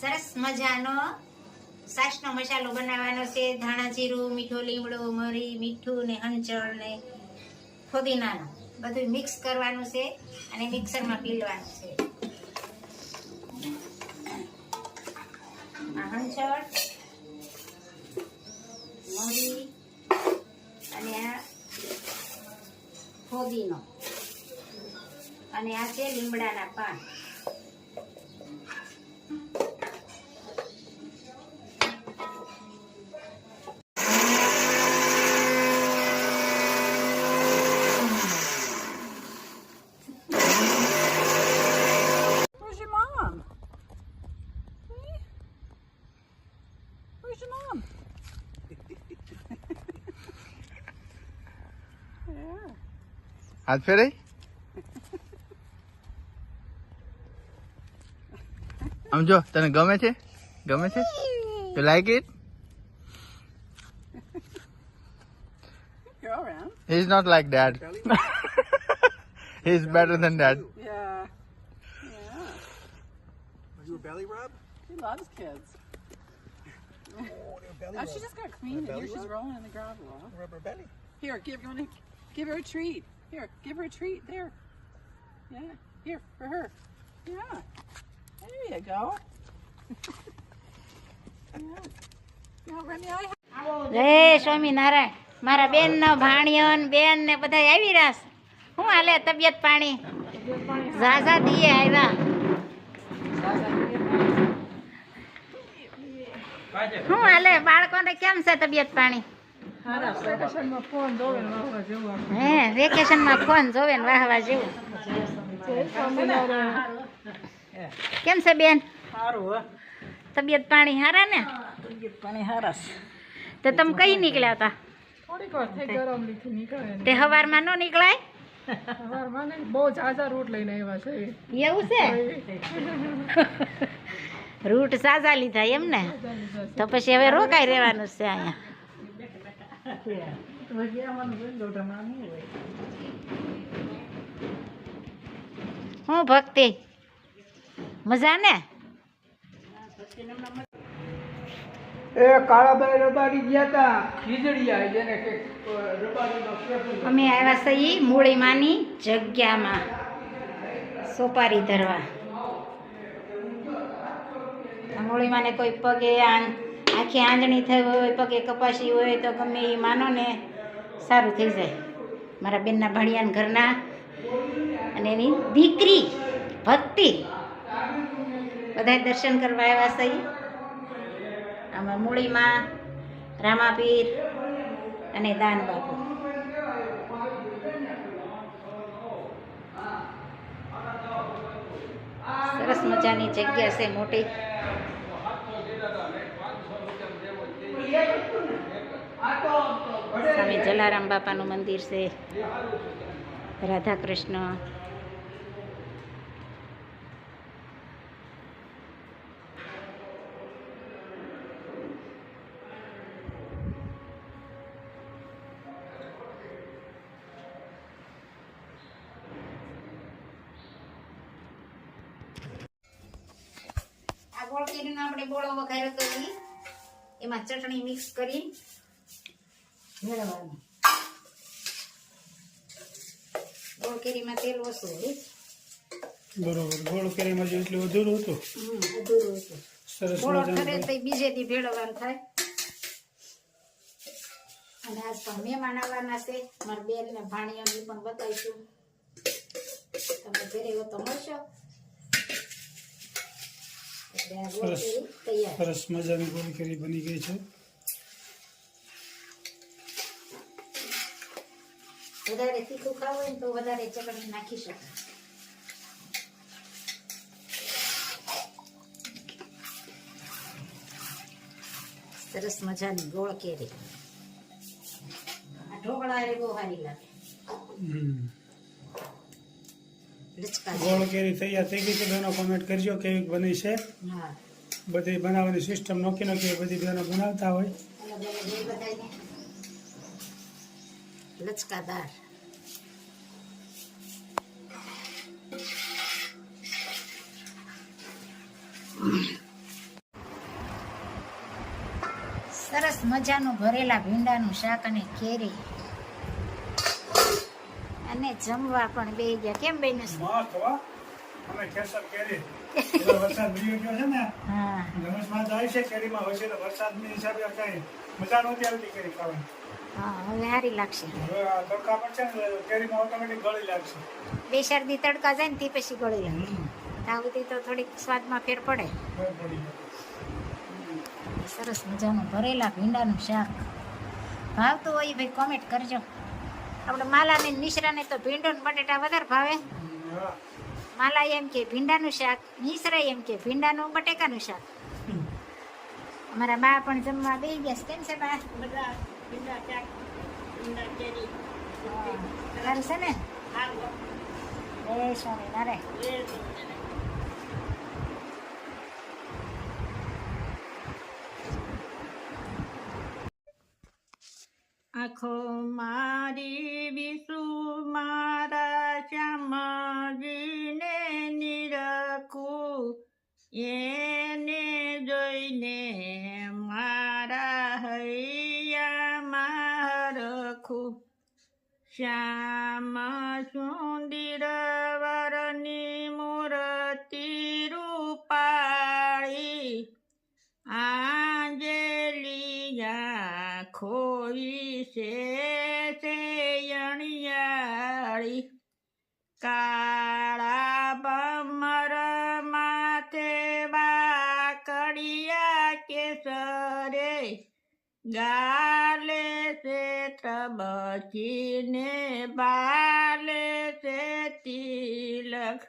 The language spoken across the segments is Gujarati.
સરસ મજાનો સાસનો મસાલો બનાવવાનો છે. ધાણા જીરું, મીઠું લીમડો, મરી, મીઠું ને હંચળ ને ફુદીનાનો. બધું મિક્સ કરવાનું છે અને મિક્સરમાં પીલવાનું છે. હંચળ, મરી અને આ ફોદીનો. અને આ છે લીમડાના પાન. હાથ ફેરાય આમ જો તને ગમે છે ગમે છે you like it Go around. He is not like dad he is better than dad Yeah. Yeah. Are you a belly rub? She loves kids. Oh, a belly Oh, rub. she just got clean and belly here she's rub? rolling in the gravel. Rub her belly. Here, give you wanna give her a treat. Here, give her a treat. There. Yeah. Here, for her. Yeah. There you go. yeah. Yeah, Remy, I જય સ્વામિનારાયણ મારા બેન નો ભાણિયો ને બેન ને બધા આવી રહ્યા છે. શું હાલે તબિયત પાણી ઝાઝા દીએ આવ્યા શું હાલે બાળકોને કેમ છે તબિયત પાણી હે વેકેશનમાં ફોન જોવે ને વાહવા જેવું કેમ છે બેન? તબિયત પાણી હારા ને? તો તમે કઈ નીકળ્યા હતા? તે હવારમાં નો નીકળાય? સવારમાં બહુ ઝાઝા રૂટ લઈને આવ્યા છે. એવું છે? રૂટ સાજા લીધા એમ ને? તો પછી હવે રોકાઈ રહેવાનું છે અહીંયા. હું ભક્તિ. મજા ને? એ કાળાભાઈ રબારી ગયા હતા ખીજડીયા જેને કે રબારીનો અમે આવ્યા છીએ મૂળીમાની જગ્યામાં સોપારી ધરવા. મૂળીમાને કોઈ પગે આં- આખી આંજણી થઈ હોય પગે કપાસી હોય તો ગમે એ માનો ને, સારું થઈ જાય. મારા બેનના ભાણિયાના ઘરના. અને એની દીકરી, ભક્તિ. બધા દર્શન કરવા આવ્યા છીએ આમાં મૂળીમાં રામાપીર અને દાન બાપુ. સરસ મજાની જગ્યા છે મોટી. સામે જલારામ બાપાનું મંદિર છે. રાધા કૃષ્ણ ગોળ કેરીનો આપણે બોળો વઘાર્યો તો એમાં ચટણી મિક્સ કરી. મેળવવાનું ગોળ કેરીમાં તેલ ઓછું હોય. બરોબર ગોળ કેરીમાં જેટલું અધૂરું હતું? હમ, અધૂરું હતું. સરસ ગોળો ઠરે તો બીજે દી ભેળવવાનું થાય. અને આજ પણ મહેમાન આવવાના છે. મારા બેન ને ભાણિયાને પણ બતાવીશું. તમે ઘરે હો તો મળશો. સરસ મજાની ગોળ કેરી બની ગઈ છે. વધારે તીખું ખાવું હોય ને તો વધારે ચટણી નાખી શકાય સરસ મજાની ગોળ કેરી. આ ઢોકળા એ બહુ સારી લાગે. ગોળ કેરી તૈયાર થઈ ગઈ છે. બહેનો કોમેન્ટ કરજો કેવી બની છે. બધી બનાવવાની સિસ્ટમ નોખી નોખી બધી બહેનો બનાવતા હોય. અલગ સરસ મજાનું ભરેલા ભીંડાનું શાક અને કેરી. અને જમવા પણ બે ગયા. કેમ બેન તડકા બે શરદી તડકા જાય ને તે પછી ગળી લાગે. ત્યાં સુધી તો થોડીક સ્વાદમાં ફેર પડે. સરસ મજાનું ભરેલા ભીંડાનું શાક. ભાવતું હોય ભાઈ કોમેન્ટ કરજો. આપણે માલાને ને નિશરાને તો ભીંડો ને બટેટા વધારે ભાવે. માલા એમ કે ભીંડાનું શાક નિશરા એમ કે ભીંડાનું બટેકાનું શાક. અમારા બા પણ જમવા બે ગયા છે. કેમ છે બા? બધા ભીંડા શાક ભીંડા કેરી. સારું છે ને? એ સોની એ આખો મારી વિશુ મારા શ્યામજીને નિરખું. એને જોઈને મારા હૈયામાં રખું શ્યામ સુંદર વરની મૂર્તિ રૂપાળી. આંજલિયા ખોઈ અણિયાળી કાળા બમર માથે બાકડિયા કેસરે ગાલે છે તબચીને બાલે છે તિલક.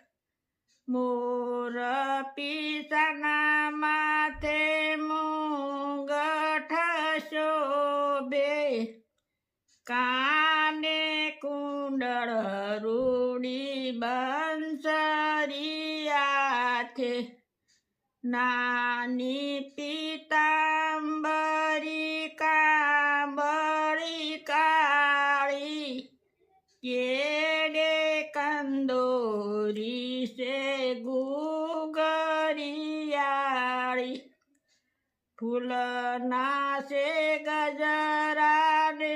મોર પીસના માથે મુંગઠ શોભે કુંડળ રૂડી બંસરિયાથે નાની પિતાંબરી કાંબરી કાળી કેડે કંદોરી સે ગુગરિયાળી. ફૂલના સે ગજરા ને